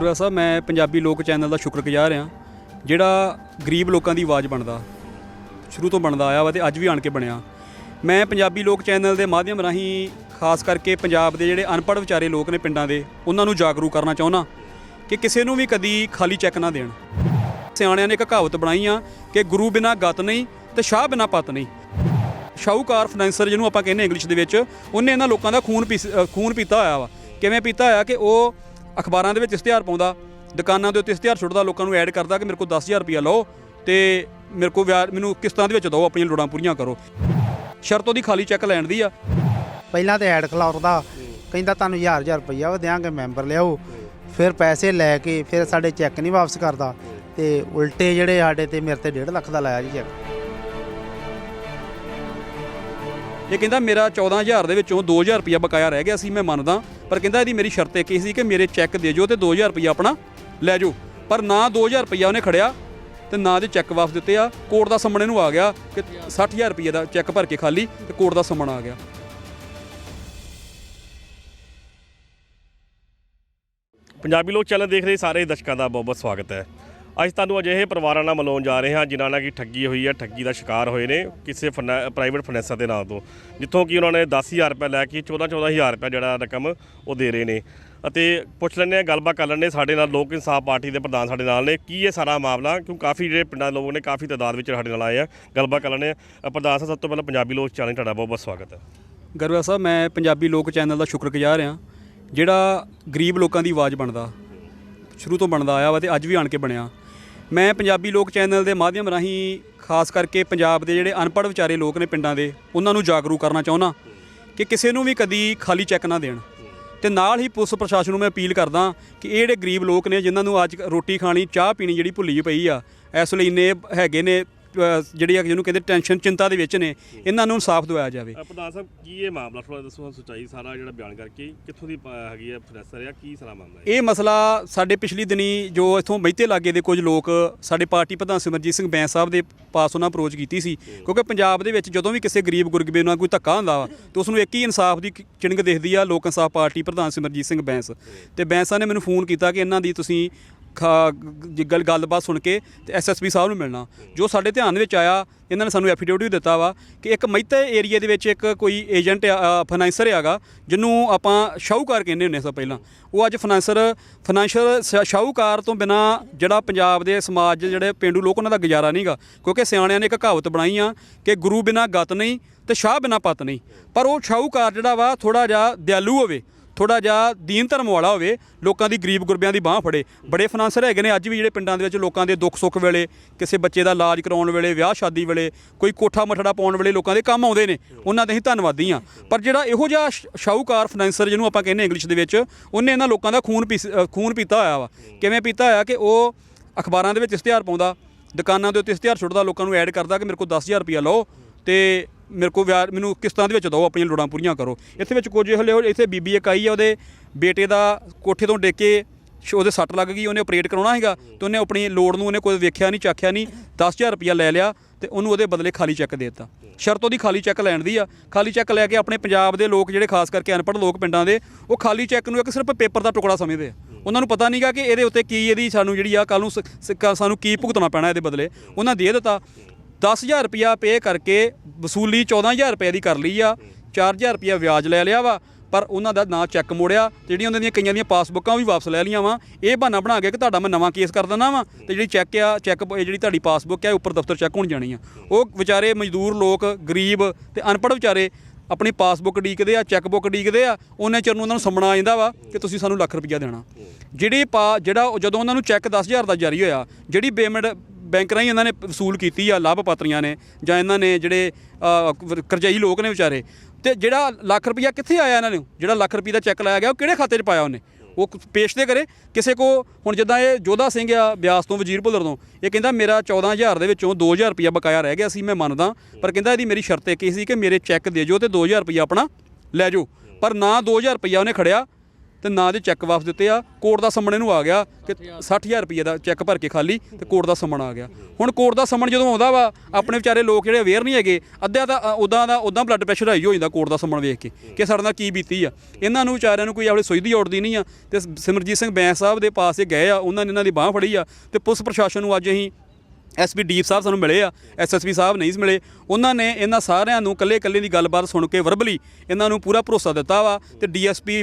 ਗਰਵਾ ਸਾਹਿਬ, ਮੈਂ ਪੰਜਾਬੀ ਲੋਕ ਚੈਨਲ ਦਾ ਸ਼ੁਕਰਗੁਜ਼ਾਰ ਹਾਂ, ਜਿਹੜਾ ਗਰੀਬ ਲੋਕਾਂ ਦੀ ਆਵਾਜ਼ ਬਣਦਾ, ਸ਼ੁਰੂ ਤੋਂ ਬਣਦਾ ਆਇਆ ਵਾ ਤੇ ਅੱਜ ਵੀ ਆਣ ਕੇ ਬਣਿਆ। ਮੈਂ ਪੰਜਾਬੀ ਲੋਕ ਚੈਨਲ ਦੇ ਮਾਧਿਅਮ ਰਾਹੀਂ, ਖਾਸ ਕਰਕੇ ਪੰਜਾਬ ਦੇ ਜਿਹੜੇ ਅਨਪੜ੍ਹ ਵਿਚਾਰੇ ਲੋਕ ਨੇ ਪਿੰਡਾਂ ਦੇ, ਉਹਨਾਂ ਨੂੰ ਜਾਗਰੂਕ ਕਰਨਾ ਚਾਹੁੰਦਾ ਕਿ ਕਿਸੇ ਨੂੰ ਵੀ ਕਦੀ ਖਾਲੀ ਚੈੱਕ ਨਾ ਦੇਣ। ਸਿਆਣਿਆਂ ਨੇ ਇੱਕ ਕਹਾਵਤ ਬਣਾਈ ਆ ਕਿ ਗੁਰੂ ਬਿਨਾ ਗਤ ਨਹੀਂ ਤੇ ਸ਼ਾਹ ਬਿਨਾ ਪਤ ਨਹੀਂ। ਸ਼ਾਹੂਕਾਰ ਫਾਈਨੈਂਸਰ ਜਿਹਨੂੰ ਆਪਾਂ ਕਹਿੰਦੇ ਇੰਗਲਿਸ਼ ਦੇ ਵਿੱਚ, ਉਹਨੇ ਇਹਨਾਂ ਲੋਕਾਂ ਦਾ ਖੂਨ ਪੀਸ- ਖੂਨ ਪੀਤਾ ਹੋਇਆ ਵਾ। ਕਿਵੇਂ ਪੀਤਾ ਹੋਇਆ ਕਿ ਉਹ ਅਖਬਾਰਾਂ ਦੇ ਵਿੱਚ ਇਸ਼ਤਿਹਾਰ ਪਾਉਂਦਾ, ਦੁਕਾਨਾਂ ਦੇ ਉੱਤੇ ਇਸ਼ਤਿਹਾਰ ਛੁੱਟਦਾ, ਲੋਕਾਂ ਨੂੰ ਐਡ ਕਰਦਾ ਕਿ ਮੇਰੇ ਕੋਲ 10000 ਰੁਪਇਆ ਲਓ ਤੇ ਮੇਰੇ ਕੋਲ ਵਿਆਜ, ਮੈਨੂੰ ਕਿਸ਼ਤਾਂ ਦੇ ਵਿੱਚ ਦਿਓ, ਆਪਣੀਆਂ ਲੋੜਾਂ ਪੂਰੀਆਂ ਕਰੋ। ਸ਼ਰਤ ਉਹਦੀ ਖਾਲੀ ਚੈੱਕ ਲੈਣ ਦੀ ਆ। ਪਹਿਲਾਂ ਤੇ ਐਡ ਖਲਾਰਦਾ ਕਹਿੰਦਾ ਤੁਹਾਨੂੰ ਹਜ਼ਾਰ ਹਜ਼ਾਰ ਰੁਪਈਆ ਉਹ ਦਿਆਂਗੇ ਮੈਂਬਰ ਲਿਆਓ। ਫਿਰ ਪੈਸੇ ਲੈ ਕੇ, ਫਿਰ ਸਾਡੇ ਚੈੱਕ ਨਹੀਂ ਵਾਪਸ ਕਰਦਾ। ਤੇ ਉਲਟੇ ਜਿਹੜੇ ਸਾਡੇ ਤੇ ਮੇਰੇ ਤੇ 1.5 ਲੱਖ ਦਾ ਲਾਇਆ ਜੀ ਚੈੱਕ ਇਹ ਕਹਿੰਦਾ ਮੇਰਾ 14000 ਦੇ ਵਿੱਚੋਂ 2000 ਰੁਪਇਆ ਬਕਾਇਆ ਰਹਿ ਗਿਆ ਸੀ, ਮੈਂ ਮੰਨਦਾ। ਪਰ ਕਹਿੰਦਾ ਇਹਦੀ ਮੇਰੀ ਸ਼ਰਤ ਇੱਕ ਇਹ ਸੀ ਕਿ ਮੇਰੇ ਚੈੱਕ ਦੇ ਜੋ ਤੇ 2000 ਰੁਪਇਆ ਆਪਣਾ ਲੈ ਜਾਓ। ਪਰ ਨਾ 2000 ਰੁਪਇਆ ਉਹਨੇ ਖੜਿਆ ਤੇ ਨਾ ਦੇ ਚੈੱਕ ਵਾਪਸ ਦਿੱਤੇ ਆ। ਕੋਰਟ ਦਾ ਸੰਮਣ ਇਹਨੂੰ ਆ ਗਿਆ ਕਿ 60000 ਰੁਪਏ ਦਾ ਚੈੱਕ ਭਰ ਕੇ ਖਾਲੀ ਤੇ ਕੋਰਟ ਦਾ ਸੰਮਣ ਆ ਗਿਆ। ਪੰਜਾਬੀ ਲੋਕ ਚੈਨਲ ਦੇਖ ਰਹੇ ਸਾਰੇ ਦਰਸ਼ਕਾਂ ਦਾ ਬਹੁਤ ਬਹੁਤ ਸਵਾਗਤ ਹੈ। ਅੱਜ ਤੁਹਾਨੂੰ ਅਜਿਹੇ ਪਰਿਵਾਰਾਂ ਨਾਲ ਮਿਲਾਉਣ ਜਾ ਰਹੇ ਹਾਂ, ਜਿਨ੍ਹਾਂ ਨਾਲ ਕਿ ਠੱਗੀ ਹੋਈ ਹੈ, ਠੱਗੀ ਦਾ ਸ਼ਿਕਾਰ ਹੋਏ ਨੇ ਕਿਸੇ ਪ੍ਰਾਈਵੇਟ ਫਾਈਨੈਂਸਰ ਦੇ ਨਾਂ ਤੋਂ। ਜਿੱਥੋਂ ਕਿ ਉਹਨਾਂ ਨੇ 10000 ਰੁਪਏ ਲੈ ਕੇ 14 14000 ਰੁਪਏ ਜਿਹੜਾ ਰਕਮ ਉਹ ਦੇ ਰਹੇ ਨੇ। ਅਤੇ ਪੁੱਛ ਲੈਂਦੇ ਹਾਂ, ਗੱਲਬਾਤ ਕਰ ਲੈਂਦੇ ਸਾਡੇ ਨਾਲ, ਲੋਕ ਇਨਸਾਫ ਪਾਰਟੀ ਦੇ ਪ੍ਰਧਾਨ ਸਾਡੇ ਨਾਲ ਨੇ। ਕੀ ਇਹ ਸਾਰਾ ਮਾਮਲਾ, ਕਿਉਂ ਕਾਫੀ ਜਿਹੜੇ ਪਿੰਡਾਂ ਦੇ ਲੋਕ ਨੇ, ਕਾਫੀ ਤਾਦਾਦ ਵਿੱਚ ਸਾਡੇ ਨਾਲ ਆਏ ਆ। ਗੱਲਬਾਤ ਕਰ ਲੈਂਦੇ ਹਾਂ। ਪ੍ਰਧਾਨ ਸਾਹਿਬ, ਸਭ ਤੋਂ ਪਹਿਲਾਂ ਪੰਜਾਬੀ ਲੋਕ ਚੈਨਲ ਤੁਹਾਡਾ ਬਹੁਤ ਬਹੁਤ ਸਵਾਗਤ ਹੈ। ਗਰਵਾ ਸਾਹਿਬ, ਮੈਂ ਪੰਜਾਬੀ ਲੋਕ ਚੈਨਲ ਦਾ ਸ਼ੁਕਰਗੁਜ਼ਾਰ ਹਾਂ। ਜਿਹੜਾ ਗਰੀਬ ਲੋਕਾਂ ਦੀ ਆਵਾਜ਼ ਬਣਦਾ, ਸ਼ੁਰੂ ਤੋਂ ਬਣਦਾ ਆਇਆ ਵਾ ਤੇ ਅੱਜ ਵੀ ਆਣ ਕੇ ਬਣਿਆ। ਮੈਂ ਪੰਜਾਬੀ ਲੋਕ ਚੈਨਲ ਦੇ ਮਾਧਿਅਮ ਰਾਹੀਂ ਖਾਸ ਕਰਕੇ ਪੰਜਾਬ ਦੇ ਜਿਹੜੇ ਅਨਪੜ੍ਹ ਵਿਚਾਰੇ ਲੋਕ ਨੇ ਪਿੰਡਾਂ ਦੇ, ਉਹਨਾਂ ਨੂੰ ਜਾਗਰੂਕ ਕਰਨਾ ਚਾਹੁੰਦਾ ਕਿ ਕਿਸੇ ਨੂੰ ਵੀ ਕਦੀ ਖਾਲੀ ਚੈੱਕ ਨਾ ਦੇਣ। ਤੇ ਨਾਲ ਹੀ ਪੁਲਿਸ ਪ੍ਰਸ਼ਾਸਨ ਨੂੰ ਮੈਂ ਅਪੀਲ ਕਰਦਾ ਕਿ ਇਹ ਜਿਹੜੇ ਗਰੀਬ ਲੋਕ ਨੇ, ਜਿਨ੍ਹਾਂ ਨੂੰ ਅੱਜ ਰੋਟੀ ਖਾਣੀ, ਚਾਹ ਪੀਣੀ ਜਿਹੜੀ ਭੁੱਲੀ ਪਈ ਆ, ਇਸ ਲਈ ਇੰਨੇ ਹੈਗੇ ਨੇ ਜਿਹੜੀ ਆ ਜਿਹਨੂੰ ਕਹਿੰਦੇ ਟੈਨਸ਼ਨ ਚਿੰਤਾ ਦੇ ਵਿੱਚ ਨੇ ਇਹਨਾਂ ਨੂੰ ਇਨਸਾਫ ਦਿਵਾਇਆ ਜਾਵੇ। ਪ੍ਰਧਾਨ ਸਾਹਿਬ ਕੀ ਇਹ ਮਾਮਲਾ ਥੋੜਾ ਦੱਸੋ ਸੱਚਾਈ ਸਾਰਾ ਜਿਹੜਾ ਬਿਆਨ ਕਰਕੇ ਕਿੱਥੋਂ ਦੀ ਹੈਗੀ ਹੈ ਫਾਈਨੈਂਸਰ ਆ ਕੀ ਸਾਰਾ ਮਾਮਲਾ ਇਹ ਮਸਲਾ ਸਾਡੇ ਪਿਛਲੀ ਦਿਨੀ ਜੋ ਇਥੋਂ ਮਹਿਤੇ ਲਾਗੇ ਦੇ ਕੁਝ ਲੋਕ ਸਾਡੇ ਪਾਰਟੀ ਪ੍ਰਧਾਨ ਸਿਮਰਜੀਤ ਸਿੰਘ ਬੈਂਸ ਸਾਹਿਬ ਦੇ ਪਾਸ ਉਹਨਾਂ ਅਪਰੋਚ ਕੀਤੀ ਸੀ। ਕਿਉਂਕਿ ਪੰਜਾਬ ਦੇ ਵਿੱਚ ਜਦੋਂ ਵੀ ਕਿਸੇ ਗਰੀਬ ਗੁਰਗਬੇ ਨਾਲ ਕੋਈ ਧੱਕਾ ਹੁੰਦਾ ਵਾ ਤੇ ਉਸ ਨੂੰ ਇੱਕ ਹੀ ਇਨਸਾਫ ਦੀ ਚਿੰਗ ਦਿਖਦੀ ਆ ਲੋਕ ਇਨਸਾਫ ਪਾਰਟੀ ਪ੍ਰਧਾਨ ਸਿਮਰਜੀਤ ਸਿੰਘ ਬੈਂਸ। ਤੇ ਬੈਂਸ ਨੇ ਮੈਨੂੰ ਫੋਨ ਕੀਤਾ ਕਿ ਇਹਨਾਂ ਦੀ ਤੁਸੀਂ ਗੱਲ ਗੱਲਬਾਤ ਸੁਣ ਕੇ ਤੇ ਐਸਐਸਪੀ ਸਾਹਿਬ ਨੂੰ ਮਿਲਣਾ। ਜੋ ਸਾਡੇ ਧਿਆਨ ਵਿੱਚ ਆਇਆ, ਇਹਨਾਂ ਨੇ ਸਾਨੂੰ ਐਫੀਡੇਵਿਟ ਵੀ ਦਿੱਤਾ ਵਾ ਕਿ ਇੱਕ ਮਹਿਤੇ ਏਰੀਆ ਦੇ ਵਿੱਚ ਇੱਕ ਕੋਈ ਏਜੰਟ ਫਾਈਨੈਂਸਰ ਹੈਗਾ, ਜਿਹਨੂੰ ਆਪਾਂ ਸ਼ਾਹੂਕਾਰ ਕਹਿੰਦੇ ਹੁੰਦੇ ਸਭ ਪਹਿਲਾਂ। ਉਹ ਅੱਜ ਫਾਈਨੈਂਸਰ ਫਾਈਨੈਂਸ਼ੀਅਲ ਸ਼ਾਹੂਕਾਰ ਤੋਂ ਬਿਨਾ ਜਿਹੜਾ ਪੰਜਾਬ ਦੇ ਸਮਾਜ ਜਿਹੜੇ ਪਿੰਡੂ ਲੋਕ ਉਹਨਾਂ ਦਾ ਗੁਜ਼ਾਰਾ ਨਹੀਂਗਾ ਕਿਉਂਕਿ ਸਿਆਣਿਆਂ ਨੇ ਇੱਕ ਕਹਾਵਤ ਬਣਾਈ ਆ ਕਿ ਗੁਰੂ ਬਿਨਾ ਗਤ ਨਹੀਂ ਤੇ ਸ਼ਾਹ ਬਿਨਾ ਪਤ ਨਹੀਂ। ਪਰ ਉਹ ਸ਼ਾਹੂਕਾਰ ਜਿਹੜਾ ਵਾ ਥੋੜਾ ਜਿਹਾ ਦਿਆਲੂ ਹੋਵੇ ਥੋੜਾ ਜਿਹਾ ਦੀਨ ਧਰਮ ਵਾਲਾ ਹੋਵੇ, ਲੋਕਾਂ ਦੀ ਗਰੀਬ ਗੁਰਬਿਆਂ ਦੀ ਬਾਹ ਫੜੇ। ਬੜੇ ਫਾਈਨਾਂਸਰ ਹੈਗੇ ਨੇ, ਅੱਜ ਵੀ ਜਿਹੜੇ ਪਿੰਡਾਂ ਦੇ ਵਿੱਚ ਲੋਕਾਂ ਦੇ ਦੁੱਖ ਸੁੱਖ ਵੇਲੇ, ਕਿਸੇ ਬੱਚੇ ਦਾ ਇਲਾਜ ਕਰਾਉਣ ਵੇਲੇ, ਵਿਆਹ ਸ਼ਾਦੀ ਵੇਲੇ, ਕੋਈ ਕੋਠਾ ਮਠੜਾ ਪਾਉਣ ਵੇਲੇ ਲੋਕਾਂ ਦੇ ਕੰਮ ਆਉਂਦੇ ਨੇ, ਉਹਨਾਂ ਦੇ ਅਸੀਂ ਧੰਨਵਾਦੀ ਆ ਪਰ ਜਿਹੜਾ ਇਹੋ ਜਿਹਾ ਸ਼ਾਹੂਕਾਰ ਫਾਈਨਾਂਸਰ ਜਿਹਨੂੰ ਆਪਾਂ ਕਹਿੰਦੇ ਇੰਗਲਿਸ਼ ਦੇ ਵਿੱਚ, ਉਹਨੇ ਇਹਨਾਂ ਲੋਕਾਂ ਦਾ ਖੂਨ ਪੀਸ- ਖੂਨ ਪੀਤਾ ਹੋਇਆ ਵਾ। ਕਿਵੇਂ ਪੀਤਾ ਹੋਇਆ ਕਿ ਉਹ ਅਖਬਾਰਾਂ ਦੇ ਵਿੱਚ ਇਸ਼ਤਿਹਾਰ ਪਾਉਂਦਾ, ਦੁਕਾਨਾਂ ਦੇ ਉੱਤੇ ਇਸ਼ਤਿਹਾਰ ਛੁੱਟਦਾ, ਲੋਕਾਂ ਨੂੰ ਐਡ ਕਰਦਾ ਕਿ ਮੇਰੇ ਕੋਲ 10000 ਰੁਪਇਆ ਲਓ ਤੇ ਮੇਰੇ ਕੋਲ ਵਿਆਹ ਮੈਨੂੰ ਕਿਸ਼ਤਾਂ ਦੇ ਵਿੱਚ ਦਿਓ, ਆਪਣੀਆਂ ਲੋੜਾਂ ਪੂਰੀਆਂ ਕਰੋ। ਇੱਥੇ ਵਿੱਚ ਕੁਝ ਹਲੇ ਇੱਥੇ ਬੀਬੀ ਇੱਕ ਆਈ ਆ, ਉਹਦੇ ਬੇਟੇ ਦਾ ਕੋਠੇ ਤੋਂ ਡਿੱਗ ਉਹਦੇ ਸੱਟ ਲੱਗ ਗਈ, ਉਹਨੇ ਆਪਰੇਟ ਕਰਾਉਣਾ ਹੈਗਾ ਤੇ ਉਹਨੇ ਆਪਣੀ ਲੋੜ ਨੂੰ ਉਹਨੇ ਕੋਈ ਵੇਖਿਆ ਨਹੀਂ, ਚਾਖਿਆ ਨਹੀਂ 10000 ਰੁਪਇਆ ਲੈ ਲਿਆ ਤੇ ਉਹਨੂੰ ਉਹਦੇ ਬਦਲੇ ਖਾਲੀ ਚੈੱਕ ਦੇ ਦਿੱਤਾ। ਸ਼ਰਤ ਉਹਦੀ ਖਾਲੀ ਚੈੱਕ ਲੈਣ ਦੀ ਆ। ਖਾਲੀ ਚੈੱਕ ਲੈ ਕੇ ਆਪਣੇ ਪੰਜਾਬ ਦੇ ਲੋਕ ਜਿਹੜੇ ਖਾਸ ਕਰਕੇ ਅਨਪੜ੍ਹ ਲੋਕ ਪਿੰਡਾਂ ਦੇ, ਉਹ ਖਾਲੀ ਚੈੱਕ ਨੂੰ ਇੱਕ ਸਿਰਫ ਪੇਪਰ ਦਾ ਟੁਕੜਾ ਸਮਝਦੇ ਆ। ਉਹਨਾਂ ਨੂੰ ਪਤਾ ਨਹੀਂਗਾ ਕਿ ਇਹਦੇ ਉੱਤੇ ਕੀ ਇਹਦੀ ਸਾਨੂੰ ਜਿਹੜੀ ਆ ਕੱਲ ਨੂੰ ਸਾਨੂੰ ਕੀ ਭੁਗਤਣਾ ਪੈਣਾ ਇਹਦੇ ਬਦਲੇ। ਉਹਨਾਂ ਦੇ ਦਿੱਤਾ। 10000 ਰੁਪਿਆ ਪੇ ਕਰਕੇ ਵਸੂਲੀ 14000 ਰੁਪਏ ਦੀ ਕਰ ਲਈ ਆ। 4000 ਰੁਪਿਆ ਵਿਆਜ ਲੈ ਲਿਆ ਵਾ, ਪਰ ਉਹਨਾਂ ਦਾ ਨਾਂ ਚੈੱਕ ਮੋੜਿਆ ਤੇ ਜਿਹੜੀਆਂ ਉਹਨਾਂ ਦੀਆਂ ਕਈਆਂ ਦੀਆਂ ਪਾਸਬੁੱਕਾਂ ਵੀ ਵਾਪਸ ਲੈ ਲਈਆਂ ਵਾ। ਇਹ ਬਹਾਨਾ ਬਣਾ ਕੇ ਕਿ ਤੁਹਾਡਾ ਮੈਂ ਨਵਾਂ ਕੇਸ ਕਰ ਦਿੰਦਾ ਵਾ ਤੇ ਜਿਹੜੀ ਚੈੱਕ ਆ ਚੈੱਕ ਜਿਹੜੀ ਤੁਹਾਡੀ ਪਾਸਬੁੱਕ ਆ ਉੱਪਰ ਦਫ਼ਤਰ ਚੈੱਕ ਹੋਣ ਜਾਣੀ ਆ। ਉਹ ਵਿਚਾਰੇ ਮਜ਼ਦੂਰ ਲੋਕ, ਗਰੀਬ ਤੇ ਅਨਪੜ੍ਹ ਵਿਚਾਰੇ ਆਪਣੀ ਪਾਸਬੁੱਕ ਡੀਕਦੇ ਆ ਚੈੱਕ ਬੁੱਕ ਡੀਕਦੇ ਆ, ਉਹਨੇ ਚਿਰ ਨੂੰ ਉਹਨਾਂ ਨੂੰ ਸਮਣਾ ਆ ਜਾਂਦਾ ਵਾ ਕਿ ਤੁਸੀਂ ਸਾਨੂੰ ਲੱਖ ਰੁਪਈਆ ਦੇਣਾ। ਜਿਹੜੀ ਪਾ ਜਿਹੜਾ ਉਹ ਜਦੋਂ ਉਹਨਾਂ ਨੂੰ ਚੈੱਕ 10000 ਦਾ ਜਾਰੀ ਹੋਇਆ, ਜਿਹੜੀ ਪੇਮੈਂਟ ਬੈਂਕ ਰਾਹੀਂ ਇਹਨਾਂ ਨੇ ਵਸੂਲ ਕੀਤੀ ਆ, ਲਾਭਪਾਤਰੀਆਂ ਨੇ ਜਾਂ ਇਹਨਾਂ ਨੇ ਜਿਹੜੇ ਕਰਜਾਈ ਲੋਕ ਨੇ ਵਿਚਾਰੇ। ਤੇ ਜਿਹੜਾ ਲੱਖ ਰੁਪਈਆ ਕਿੱਥੇ ਆਇਆ ਇਹਨਾਂ ਨੂੰ? ਜਿਹੜਾ ਲੱਖ ਰੁਪਏ ਦਾ ਚੈੱਕ ਲਾਇਆ ਗਿਆ, ਉਹ ਕਿਹੜੇ ਖਾਤੇ 'ਚ ਪਾਇਆ ਉਹਨੇ? ਉਹ ਪੇਸ਼ ਤੇ ਕਰੇ? ਕਿਸੇ ਕੋ, ਹੁਣ ਜਿੱਦਾਂ ਇਹ ਜੋਧਾ ਸਿੰਘ ਆ ਬਿਆਸ ਤੋਂ, ਵਜ਼ੀਰ ਭੁੱਲਰ ਤੋਂ, ਇਹ ਕਹਿੰਦਾ ਮੇਰਾ 14000 ਦੇ ਵਿੱਚੋਂ 2000 ਰੁਪਇਆ ਬਕਾਇਆ ਰਹਿ ਗਿਆ ਸੀ, ਮੈਂ ਮੰਨਦਾ। ਪਰ ਕਹਿੰਦਾ ਇਹਦੀ ਮੇਰੀ ਸ਼ਰਤ ਇੱਕ ਇਹ ਸੀ ਕਿ ਮੇਰੇ ਚੈੱਕ ਦੇ ਜੋ ਤੇ 2000 ਰੁਪਇਆ ਆਪਣਾ ਲੈ ਜਾਓ। ਪਰ ਨਾ 2000 ਰੁਪਇਆ ਉਹਨੇ ਖੜਿਆ ਤੇ ਨਾ ਦੇ ਚੈੱਕ ਵਾਪਸ ਦਿੱਤੇ ਆ ਕੋਰਟ ਦਾ ਸੰਮਣ ਇਹਨੂੰ ਆ ਗਿਆ ਕਿ 60000 ਰੁਪਏ ਦਾ ਚੈੱਕ ਭਰ ਕੇ ਖਾਲੀ ਤੇ ਕੋਰਟ ਦਾ ਸੰਮਣ ਆ ਗਿਆ। ਹੁਣ ਕੋਰਟ ਦਾ ਸੰਮਣ ਜਦੋਂ ਆਉਂਦਾ ਵਾ ਆਪਣੇ ਵਿਚਾਰੇ ਲੋਕ ਜਿਹੜੇ ਅਵੇਅਰ ਨਹੀਂ ਹੈਗੇ ਅੱਧਿਆਂ ਦਾ ਉਦਾਂ ਦਾ ਉਦਾਂ ਬਲੱਡ ਪ੍ਰੈਸ਼ਰ ਹਾਈ ਹੋ ਜਾਂਦਾ ਕੋਰਟ ਦਾ ਸੰਮਣ ਵੇਖ ਕੇ ਕਿ ਸਾਡੇ ਨਾਲ ਕੀ ਬੀਤੀ ਆ। ਇਹਨਾਂ ਨੂੰ ਵਿਚਾਰਿਆਂ ਨੂੰ ਕੋਈ ਆਪਣੇ ਸੋਈ ਦੀ ਔੜਦੀ ਨਹੀਂ ਆ ਤੇ ਸਿਮਰਜੀਤ ਸਿੰਘ ਬੈਂਸ ਸਾਹਿਬ ਦੇ ਪਾਸੇ ਗਏ ਆ ਉਹਨਾਂ ਨੇ ਇਹਨਾਂ ਦੀ ਬਾਹ ਫੜੀ ਆ ਤੇ ਪੁਲਿਸ ਪ੍ਰਸ਼ਾਸਨ ਨੂੰ ਅੱਜ ਅਸੀਂ ਐਸਪੀ ਡੀਪ ਸਾਹਿਬ ਸਾਨੂੰ ਮਿਲੇ ਆ, ਐਸਐਸਪੀ ਸਾਹਿਬ ਨਹੀਂ ਮਿਲੇ। ਉਹਨਾਂ ਨੇ ਇਹਨਾਂ ਸਾਰਿਆਂ ਨੂੰ ਕੱਲੇ ਕੱਲੇ ਦੀ ਗੱਲਬਾਤ ਸੁਣ ਕੇ ਵਰਬਲੀ ਇਹਨਾਂ ਨੂੰ ਪੂਰਾ ਭਰੋਸਾ ਦਿੱਤਾ ਵਾ ਤੇ ਡੀਐਸਪੀ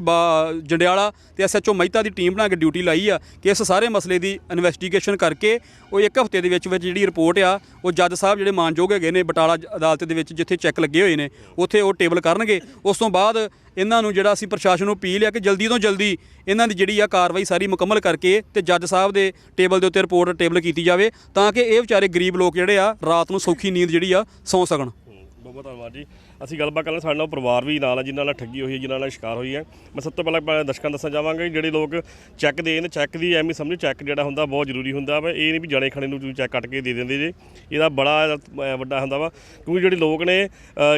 ਜੰਡਿਆਲਾ ਤੇ ਐਸਐਚਓ ਮਹਿਤਾ ਦੀ ਟੀਮ ਬਣਾ ਕੇ ਡਿਊਟੀ ਲਾਈ ਆ ਕਿ ਇਸ ਸਾਰੇ ਮਸਲੇ ਦੀ ਇਨਵੈਸਟੀਗੇਸ਼ਨ ਕਰਕੇ ਉਹ ਇੱਕ ਹਫ਼ਤੇ ਦੇ ਵਿੱਚ ਵਿੱਚ ਜਿਹੜੀ ਰਿਪੋਰਟ ਆ, ਉਹ ਜੱਜ ਸਾਹਿਬ ਜਿਹੜੇ ਮਾਨਯੋਗ ਹੈਗੇ ਨੇ ਬਟਾਲਾ ਅਦਾਲਤ ਦੇ ਵਿੱਚ ਜਿੱਥੇ ਚੈੱਕ ਲੱਗੇ ਹੋਏ ਨੇ, ਉੱਥੇ ਉਹ ਟੇਬਲ ਕਰਨਗੇ। ਉਸ ਤੋਂ ਬਾਅਦ ਇਹਨਾਂ ਨੂੰ ਜਿਹੜਾ ਅਸੀਂ ਪ੍ਰਸ਼ਾਸਨ ਨੂੰ ਅਪੀਲ ਆ ਕਿ ਜਲਦੀ ਤੋਂ ਜਲਦੀ ਇਹਨਾਂ ਦੀ ਜਿਹੜੀ ਆ ਕਾਰਵਾਈ ਸਾਰੀ ਮੁਕੰਮਲ ਕਰਕੇ ਤੇ ਜੱਜ ਸਾਹਿਬ ਦੇ ਟੇਬਲ ਦੇ ਉੱਤੇ ਰਿਪੋਰਟ ਟੇਬਲ ਕੀਤੀ ਜਾਵੇ ਤਾਂ ਕਿ ਇਹ ਵਿਚਾਰੇ ਗਰੀਬ ਲੋਕ ਜਿਹੜੇ ਆ ਰਾਤ ਨੂੰ ਸੌਖੀ ਨੀਂਦ ਜਿਹੜੀ ਆ ਸੌਂ ਸਕਣ। ਬਹੁਤ ਬਹੁਤ ਧੰਨਵਾਦ ਜੀ। ਅਸੀਂ ਗੱਲਬਾਤ ਕਰਨ ਸਾਡੇ ਨਾਲ ਪਰਿਵਾਰ ਵੀ ਨਾਲ ਹੈ ਜਿਨ੍ਹਾਂ ਨਾਲ ਠੱਗੀ ਹੋਈ ਹੈ ਜਿਨ੍ਹਾਂ ਨਾਲ ਸ਼ਿਕਾਰ ਹੋਈ ਹੈ। ਮੈਂ ਸਭ ਤੋਂ ਪਹਿਲਾਂ ਪ- ਦਰਸ਼ਕਾਂ ਨੂੰ ਦੱਸਣਾ ਚਾਹਾਂਗਾ ਜਿਹੜੇ ਲੋਕ ਚੈੱਕ ਦੇਣ ਚੈੱਕ ਦੀ ਐਵੇਂ ਸਮਝੋ ਚੈੱਕ ਜਿਹੜਾ ਹੁੰਦਾ ਬਹੁਤ ਜ਼ਰੂਰੀ ਹੁੰਦਾ ਵਾ। ਇਹ ਨਹੀਂ ਵੀ ਜਣੇ ਖਣੇ ਨੂੰ ਤੁਸੀਂ ਚੈੱਕ ਕੱਟ ਕੇ ਦੇ ਦਿੰਦੇ ਜੇ। ਇਹਦਾ ਬੜਾ ਵੱਡਾ ਹੁੰਦਾ ਵਾ। ਕਿਉਂਕਿ ਜਿਹੜੇ ਲੋਕ ਨੇ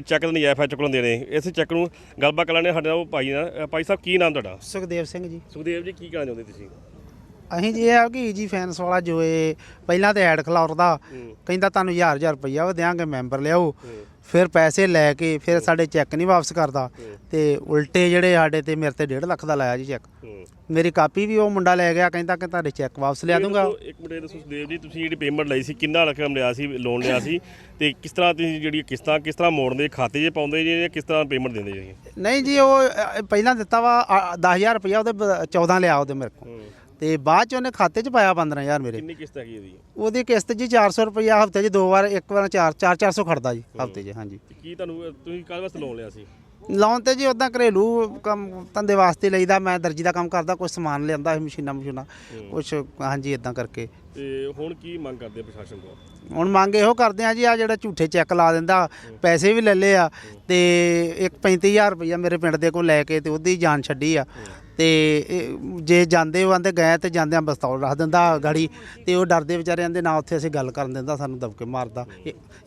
ਚੈੱਕ ਦਾ ਨਜਾਇਜ਼ ਫਾਇਦਾ ਚੁੱਕਣ ਦੇਣੇ ਇਸੇ ਚੈੱਕ ਨੂੰ ਗੱਲਬਾਤ ਕਰ ਲੈਣੇ ਸਾਡੇ ਨਾਲ ਉਹ ਭਾਈ ਨਾਲ। ਭਾਈ ਸਾਹਿਬ ਕੀ ਨਾਮ ਤੁਹਾਡਾ? ਸੁਖਦੇਵ ਸਿੰਘ ਜੀ। ਸੁਖਦੇਵ ਜੀ ਕੀ ਕਹਿਣਾ ਚਾਹੁੰਦੇ ਤੁਸੀਂ? ਅਸੀਂ ਜੀ ਆ ਕਿ ਜੀ ਫੈਨਸ ਵਾਲਾ ਜੋ ਇਹ ਪਹਿਲਾਂ ਤੇ ਐਡ ਖਲਾਉਰਦਾ ਕਹਿੰਦਾ ਤੁਹਾਨੂੰ ਹਜ਼ਾਰ ਹਜ਼ਾਰ ਰੁਪਈਆ ਉਹ ਦਿਆਂਗੇ ਮੈਂਬਰ ਲਿਆਓ। ਫਿਰ ਪੈਸੇ ਲੈ ਕੇ ਫਿਰ ਸਾਡੇ ਚੈੱਕ ਨਹੀਂ ਵਾਪਸ ਕਰਦਾ। ਤੇ ਉਲਟੇ ਜਿਹੜੇ ਸਾਡੇ ਤੇ ਮੇਰੇ ਤੇ 1.5 ਲੱਖ ਦਾ ਲਾਇਆ ਜੀ ਚੈੱਕ ਮੇਰੀ ਕਾਪੀ ਵੀ ਉਹ ਮੁੰਡਾ ਲੈ ਗਿਆ ਕਹਿੰਦਾ ਕਿ ਤੁਹਾਡੇ ਚੈੱਕ ਵਾਪਸ ਲਿਆ ਦੂੰਗਾ। ਇੱਕ ਮਿੰਟ ਦੱਸੋ ਸੁਖਦੇਵ ਜੀ ਤੁਸੀਂ ਜਿਹੜੀ ਪੇਮੈਂਟ ਲਈ ਸੀ ਕਿੰਨਾ ਰਕਮ ਲਿਆ ਸੀ ਲੋਨ ਲਿਆ ਸੀ? ਤੇ ਕਿਸ ਤਰ੍ਹਾਂ ਤੁਸੀਂ ਜਿਹੜੀ ਕਿਸ਼ਤਾਂ ਕਿਸ ਤਰ੍ਹਾਂ ਮੋੜਦੇ ਖਾਤੇ 'ਚ ਪਾਉਂਦੇ ਜੀ ਜਾਂ ਕਿਸ ਤਰ੍ਹਾਂ ਪੇਮੈਂਟ ਦਿੰਦੇ ਜੀ? ਨਹੀਂ ਜੀ ਉਹ ਪਹਿਲਾਂ ਦਿੱਤਾ ਵਾ 10000 ਰੁਪਈਆ ਉਹਦੇ ਬ- 14 ਲਿਆ ਉਹਦੇ ਮੇਰੇ ਕੋਲ। ਤੇ ਬਾਅਦ ਚ ਉਹਨੇ ਖਾਤੇ 'ਚ ਪਾਇਆ 15000 ਮੇਰੇ। ਕਿੰਨੀ ਕਿਸ਼ਤ ਹੈਗੀ ਇਹਦੀ ਉਹਦੀ ਕਿਸ਼ਤ ਜੀ 400 ਰੁਪਈਆ ਹਫ਼ਤੇ 'ਚ ਦੋ ਵਾਰ ਇੱਕ ਵਾਰ 4 4 400 ਖੜਦਾ ਜੀ ਹਫ਼ਤੇ 'ਚ ਹਾਂਜੀ। ਤੇ ਕੀ ਤੁਹਾਨੂੰ ਤੁਸੀਂ ਕਾਹਦੇ ਵਾਸਤੇ ਲੋਨ ਲਿਆ ਸੀ? ਲੋਨ ਤੇ ਜੀ ਉਦਾਂ ਘਰੇਲੂ ਕੰਮ ਧੰਦੇ ਵਾਸਤੇ ਲਈਦਾ ਮੈਂ ਦਰਜੀ ਦਾ ਕੰਮ ਕਰਦਾ ਕੁਝ ਸਮਾਨ ਲਿਆਂਦਾ ਸੀ ਮਸ਼ੀਨਾਂ ਮਸ਼ੀਨਾਂ ਕੁਝ ਹਾਂਜੀ ਇਦਾਂ ਕਰਕੇ। ਤੇ ਹੁਣ ਕੀ ਮੰਗ ਕਰਦੇ ਪ੍ਰਸ਼ਾਸਨ ਤੋਂ? ਹੁਣ ਮੰਗ ਇਹੋ ਕਰਦੇ ਆ ਜੀ ਆ ਜਿਹੜਾ ਝੂਠੇ ਚੈੱਕ ਲਾ ਦਿੰਦਾ ਪੈਸੇ ਵੀ ਲੈ ਲਏ ਆ ਤੇ ਇੱਕ 35000 ਰੁਪਈਆ ਮੇਰੇ ਪਿੰਡ ਦੇ ਕੋਲ ਲੈ ਕੇ ਤੇ ਉਹਦੀ ਜਾਨ ਛੱਡੀ ਆ। ਤੇ ਜੇ ਜਾਂਦੇ ਉਹ ਆਂਦੇ ਗਏ ਤੇ ਜਾਂਦਿਆਂ ਬਸਤੌਲ ਰੱਖ ਦਿੰਦਾ ਗਾੜੀ ਤੇ ਉਹ ਡਰਦੇ ਵਿਚਾਰਿਆਂ ਦੇ ਨਾ ਉੱਥੇ ਅਸੀਂ ਗੱਲ ਕਰਨ ਦਿੰਦਾ ਸਾਨੂੰ ਦਬਕੇ ਮਾਰਦਾ।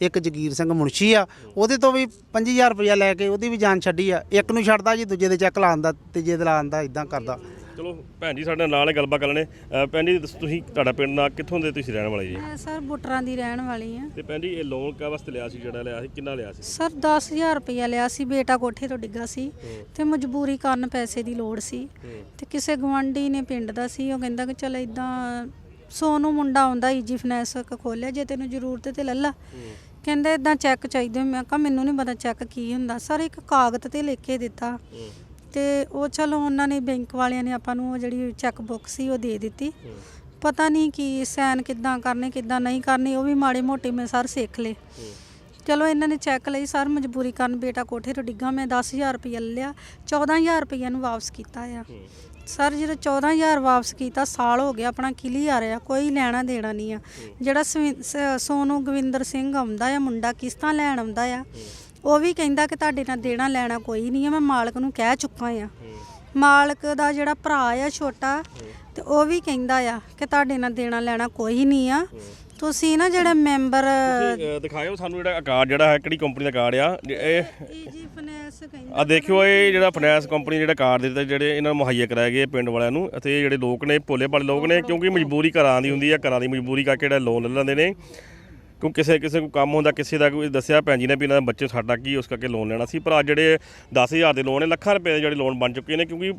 ਇੱਕ ਜਗੀਰ ਸਿੰਘ ਮੁਨਸ਼ੀ ਆ, ਉਹਦੇ ਤੋਂ ਵੀ 25000 ਰੁਪਈਆ ਲੈ ਕੇ ਉਹਦੀ ਵੀ ਜਾਨ ਛੱਡੀ ਆ। ਇੱਕ ਨੂੰ ਛੱਡਦਾ ਜੀ, ਦੂਜੇ ਦੇ ਚੈੱਕ ਲਾਉਂਦਾ ਤੀਜੇ ਦੇ ਲਾਉਂਦਾ ਇਦਾਂ ਕਰਦਾ। ਚਲੋ ਭੈਣ ਜੀ ਸਾਡੇ ਨਾਲ ਗੱਲਬਾਤ ਕਰ ਲੈਣੇ। ਭੈਣ ਜੀ ਦੱਸੋ ਤੁਸੀਂ ਤੁਹਾਡਾ ਪਿੰਡ ਨਾਲ ਕਿੱਥੋਂ ਦੇ ਤੁਸੀਂ ਰਹਿਣ ਵਾਲੇ ਜੀ? ਮੈਂ ਸਰ ਬੁੱਟਰਾਂ ਦੀ ਰਹਿਣ ਵਾਲੀ ਆ ਤੇ ਭੈਣ ਜੀ ਇਹ ਲੋਨ ਕਾ ਵਾਸਤੇ ਲਿਆ ਸੀ ਜਿਹੜਾ ਲਿਆ ਸੀ ਕਿੰਨਾ ਲਿਆ ਸੀ? ਸਰ 10000 ਰੁਪਇਆ ਲਿਆ ਸੀ ਬੇਟਾ ਕੋਠੇ ਤੋਂ ਡਿੱਗਾ ਸੀ ਤੇ ਮਜਬੂਰੀ ਕਾਰਨ ਪੈਸੇ ਦੀ ਲੋੜ ਸੀ। ਤੇ ਕਿਸੇ ਗਵਾਂਢੀ ਨੇ ਪਿੰਡ ਦਾ ਸੀ ਉਹ ਕਹਿੰਦਾ ਕਿ ਚਲ ਇਦਾਂ ਸੋਨੂੰ ਮੁੰਡਾ ਆਉਂਦਾ ਈਜੀ ਫਾਈਨੈਂਸ ਖੋਲਿਆ ਜੇ ਤੈਨੂੰ ਜ਼ਰੂਰਤ ਤੇ ਲੈ ਲਾ। ਕਹਿੰਦੇ ਇਦਾਂ ਚੈੱਕ ਚਾਹੀਦੇ ਮੈਂ ਕਿਹਾ ਮੈਨੂੰ ਨਹੀਂ ਪਤਾ ਚੈੱਕ ਕੀ ਹੁੰਦਾ। ਸਰ ਇੱਕ ਕਾਗਜ਼ ਤੇ ਲਿਖ ਕੇ ਦਿੱਤਾ। ਤੇ ਉਹ ਚਲੋ ਉਹਨਾਂ ਨੇ ਬੈਂਕ ਵਾਲਿਆਂ ਨੇ ਆਪਾਂ ਨੂੰ ਉਹ ਜਿਹੜੀ ਚੈੱਕ ਬੁੱਕ ਸੀ ਉਹ ਦੇ ਦਿੱਤੀ। ਪਤਾ ਨਹੀਂ ਕੀ ਸਾਈਨ ਕਿੱਦਾਂ ਕਰਨੇ ਕਿੱਦਾਂ ਨਹੀਂ ਕਰਨੇ ਉਹ ਵੀ ਮਾੜੇ ਮੋਟੇ ਮੈਂ ਸਰ ਸਿੱਖ ਲਏ। ਚਲੋ ਇਹਨਾਂ ਨੇ ਚੈੱਕ ਲਈ ਸਰ ਮਜਬੂਰੀ ਕਾਰਨ ਬੇਟਾ ਕੋਠੇ ਤੋਂ ਡਿੱਗਾ ਮੈਂ 10000 ਰੁਪਇਆ ਲਿਆ 14000 ਰੁਪਇਆ ਨੂੰ ਵਾਪਸ ਕੀਤਾ ਆ। ਸਰ ਜਿਹੜਾ 14000 ਵਾਪਸ ਕੀਤਾ ਸਾਲ ਹੋ ਗਿਆ ਆਪਣਾ ਕਲੀਅਰ ਆ ਕੋਈ ਲੈਣਾ ਦੇਣਾ ਨਹੀਂ ਆ। ਜਿਹੜਾ ਸੋਨੂ ਗਵਿੰਦਰ ਸਿੰਘ ਆਉਂਦਾ ਆ ਮੁੰਡਾ ਕਿਸ਼ਤਾਂ ਲੈਣ ਆਉਂਦਾ ਆ। ਉਹ ਵੀ ਕਹਿੰਦਾ ਕਿ ਤੁਹਾਡੇ ਨਾਲ ਦੇਣਾ ਲੈਣਾ ਕੋਈ ਨਹੀਂ ਆ ਮੈਂ ਮਾਲਕ ਨੂੰ ਕਹਿ ਚੁੱਕਾ ਆ। ਮਾਲਕ ਦਾ ਜਿਹੜਾ ਭਰਾ ਆ ਛੋਟਾ ਤੇ ਉਹ ਵੀ ਕਹਿੰਦਾ ਆ ਕਿ ਤੁਹਾਡੇ ਨਾਲ ਦੇਣਾ ਲੈਣਾ ਕੋਈ ਨਹੀਂ ਆ। ਤੁਸੀਂ ਨਾ ਜਿਹੜੇ ਮੈਂਬਰ ਅ, ਦਿਖਾਇਓ ਸਾਨੂੰ ਜਿਹੜਾ ਕਾਰਡ ਜਿਹੜਾ ਹੈ ਕਿਹੜੀ ਕੰਪਨੀ ਦਾ ਕਾਰਡ ਆ। ਜ- ਇਹ ਈਜੀ ਫਾਈਨੈਂਸ ਕਹਿੰਦਾ ਆ ਦੇਖਿਓ ਇਹ ਜਿਹੜਾ ਫਾਈਨੈਂਸ ਕੰਪਨੀ ਜਿਹੜਾ ਕਾਰਡ ਦਿੱਤਾ ਜਿਹੜੇ ਇਹਨਾਂ ਨੂੰ ਮੁਹੱਈਆ ਕਰਾਏ ਗਏ ਪਿੰਡ ਵਾਲਿਆਂ ਨੂੰ ਅਤੇ ਇਹ ਜਿਹੜੇ ਲੋਕ ਨੇ ਭੋਲੇ ਭਾਲੇ ਲੋਕ ਨੇ ਕਿਉਂਕਿ ਮਜਬੂਰੀ ਘਰਾਂ ਦੀ ਹੁੰਦੀ ਆ ਘਰਾਂ ਦੀ ਮਜਬੂਰੀ ਕਰਕੇ ਜਿਹੜਾ ਲੋਨ ਲੈ ਲੈਂਦੇ ਨੇ। ਕਿਉਂ ਕਿਸੇ ਕਿਸੇ ਨੂੰ ਕੰਮ ਹੁੰਦਾ ਕਿਸੇ ਦਾ ਕੋਈ ਦੱਸਿਆ ਭੈਣ ਜੀ ਨੇ ਵੀ ਇਹਨਾਂ ਦਾ ਬੱਚੇ ਸਾਡਾ ਕੀ ਉਸ ਕਰਕੇ ਲੋਨ ਲੈਣਾ ਸੀ। ਪਰ ਅੱਜ ਜਿਹੜੇ 10000 ਦੇ ਲੋਨ ਨੇ ਲੱਖਾਂ ਰੁਪਏ ਦੇ ਜਿਹੜੇ ਲੋਨ ਬਣ ਚੁੱਕੇ ਨੇ ਕਿਉਂਕਿ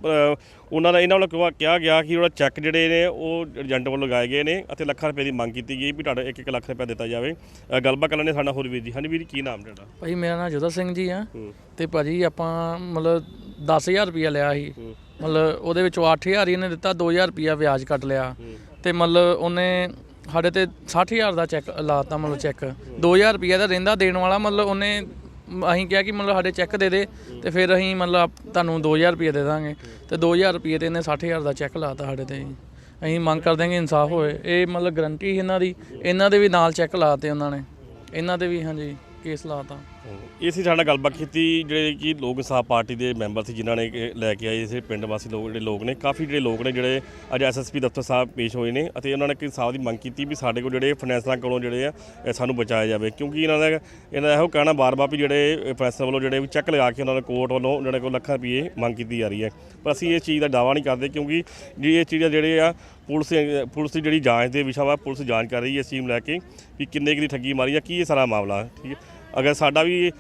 ਉਹਨਾਂ ਦਾ ਇਹਨਾਂ ਵੱਲੋਂ ਕਿਹਾ- ਕਿਹਾ ਗਿਆ ਕਿ ਜਿਹੜਾ ਚੈੱਕ ਜਿਹੜੇ ਨੇ ਉਹ ਏਜੰਟ ਵੱਲੋਂ ਲਗਾਏ ਗਏ ਨੇ ਅਤੇ ਲੱਖਾਂ ਰੁਪਏ ਦੀ ਮੰਗ ਕੀਤੀ ਗਈ ਵੀ ਤੁਹਾਡਾ 1-1 ਲੱਖ ਰੁਪਏ ਦਿੱਤਾ ਜਾਵੇ। ਗੱਲਬਾਤ ਕਰਨ ਨੇ ਸਾਡਾ ਹੋਰ ਵੀਰ ਜੀ। ਹਾਂਜੀ ਵੀਰ ਕੀ ਨਾਮ ਤੁਹਾਡਾ? ਭਾਈ ਮੇਰਾ ਨਾਮ ਜੋਦਾ ਸਿੰਘ ਜੀ ਆ। ਤੇ ਭਾਜੀ ਆਪਾਂ ਮਤਲਬ 10000 ਰੁਪਇਆ ਲਿਆ ਸੀ। ਮਤਲਬ ਉਹਦੇ ਵਿੱਚੋਂ 8000 ਹੀ ਇਹਨੇ ਦਿੱਤਾ 2000 ਰੁਪਇਆ ਵਿਆਜ ਕੱਟ ਲਿਆ। ਤੇ ਮਤਲਬ ਉਹਨੇ ਸਾਡੇ ਤੇ 60000 ਦਾ ਚੈੱਕ ਲਾਤਾ, ਮਤਲਬ ਚੈੱਕ। 2000 ਰੁਪਇਆ ਦਾ ਰਹਿੰਦਾ ਦੇਣ ਵਾਲਾ, ਮਤਲਬ ਉਹਨੇ, ਅਸੀਂ ਕਿਹਾ ਕਿ ਮਤਲਬ ਸਾਡੇ ਚੈੱਕ ਦੇ ਦੇ, ਤੇ ਫਿਰ ਅਸੀਂ ਮਤਲਬ ਆਪ- ਤੁਹਾਨੂੰ 2000 ਰੁਪਇਆ ਦੇ ਦਾਂਗੇ। ਤੇ 2000 ਰੁਪਏ ਤੇ ਇਹਨੇ 60000 ਦਾ ਚੈੱਕ ਲਾਤਾ ਸਾਡੇ ਤੇ ਜੀ। ਅਸੀਂ ਮੰਗ ਕਰਦੇ ਹਾਂ ਕਿ ਇਨਸਾਫ ਹੋਵੇ। ਇਹ ਮਤਲਬ ਗਰੰਟੀ ਇਹਨਾਂ ਦੀ। ਇਹਨਾਂ ਦੇ ਵੀ ਨਾਲ ਚੈੱਕ ਲਾਤੇ ਉਹਨਾਂ ਨੇ। ਇਹਨਾਂ ਦੇ ਵੀ, ਹਾਂਜੀ। ਕੇਸ ਲਾਤਾ। ਇਹ ਸੀ ਸਾਡਾ ਗੱਲਬਾਤ ਕੀਤੀ, ਜਿਹੜੇ ਕਿ ਲੋਕ ਇਨਸਾਫ ਪਾਰਟੀ ਦੇ ਮੈਂਬਰ ਸੀ ਜਿਨ੍ਹਾਂ ਨੇ ਕਿ ਲੈ ਕੇ ਆਏ ਇਸੇ ਪਿੰਡ ਵਾਸੀ ਲੋਕ, ਜਿਹੜੇ ਲੋਕ ਨੇ, ਕਾਫੀ ਜਿਹੜੇ ਲੋਕ ਨੇ, ਜਿਹੜੇ ਅੱਜ ਐਸਐਸਪੀ ਦਫ਼ਤਰ ਸਾਹਿਬ ਪੇਸ਼ ਹੋਏ ਨੇ ਅਤੇ ਉਹਨਾਂ ਨੇ ਕਿ ਇਨਸਾਫ ਦੀ ਮੰਗ ਕੀਤੀ ਵੀ ਸਾਡੇ ਕੋਲ ਜਿਹੜੇ ਫਾਈਨੈਂਸਰਾਂ ਕੋਲੋਂ ਜਿਹੜੇ ਆ, ਇਹ ਸਾਨੂੰ ਬਚਾਇਆ ਜਾਵੇ। ਕਿਉਂਕਿ ਇਹਨਾਂ ਦਾ ਇਹਨਾਂ ਦਾ ਇਹੋ ਕਹਿਣਾ ਬਾਰ-ਬਾਰ ਵੀ ਜਿਹੜੇ ਫਾਈਨੈਂਸਰ ਵੱਲੋਂ ਜਿਹੜੇ ਵੀ ਚੈੱਕ ਲਗਾ ਕੇ ਉਹਨਾਂ ਨੇ ਕੋਰਟ ਵੱਲੋਂ ਜਿਹੜੇ ਕੋਲ ਲੱਖਾਂ ਰੁਪਏ ਮੰਗ ਕੀਤੀ ਜਾ ਰਹੀ ਹੈ। ਪਰ ਅਸੀਂ ਇਸ ਚੀਜ਼ ਦਾ ਦਾਵਾ ਨਹੀਂ ਕਰਦੇ ਕਿਉਂਕਿ ਜੀ ਇਹ ਚੀਜ਼ਾਂ ਜਿਹੜੇ ਆ, ਪੁਲਿਸ ਪੁਲਿਸ ਦੀ ਜਿਹੜੀ ਜਾਂਚ ਦੇ ਵਿਸ਼ਾ ਵਾ, ਪੁਲਿਸ ਜਾਂਚ ਕਰ ਰਹੀ ਹੈ ਇਸ ਚੀਜ਼ ਨੂੰ ਲੈ ਕੇ ਵੀ ਕਿੰਨੇ ਕੁ ਦੀ ਠੱਗੀ ਮਾਰੀ ਆ ਕੀ ਇਹ ਸਾਰਾ ਮਾਮਲਾ, ਠੀਕ ਹੈ? ਅਗਰ ਸਾਡਾ ਵੀ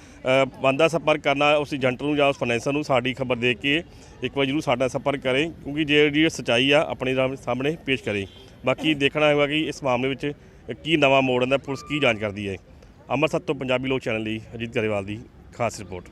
ਬੰਦਾ ਸੰਪਰਕ ਕਰਨਾ, ਉਸ ਏਜੰਟ ਨੂੰ ਜਾਂ ਉਸ ਫਾਈਨੈਂਸਰ ਨੂੰ ਸਾਡੀ ਖਬਰ ਦੇ ਕੇ ਇੱਕ ਵਾਰ ਜਰੂਰ ਸਾਡਾ ਸੰਪਰਕ ਕਰੇ, ਕਿਉਂਕਿ ਜੇ ਜਿਹੜੀ ਸਚਾਈ ਆ, ਆਪਣੇ ਸਾਹਮ- ਸਾਹਮਣੇ ਪੇਸ਼ ਕਰੇ। ਬਾਕੀ ਦੇਖਣਾ ਹੋਗਾ ਕਿ ਇਸ ਮਾਮਲੇ ਵਿੱਚ ਕੀ ਨਵਾਂ ਮੋੜ ਆਉਂਦਾ, ਪੁਲਿਸ ਕੀ ਜਾਂਚ ਕਰਦੀ ਹੈ। ਅੰਮ੍ਰਿਤਸਰ ਤੋਂ ਪੰਜਾਬੀ ਲੋਕ ਚੈਨਲ ਲਈ ਅਜੀਤ ਗਰੇਵਾਲ ਦੀ ਖਾਸ ਰਿਪੋਰਟ।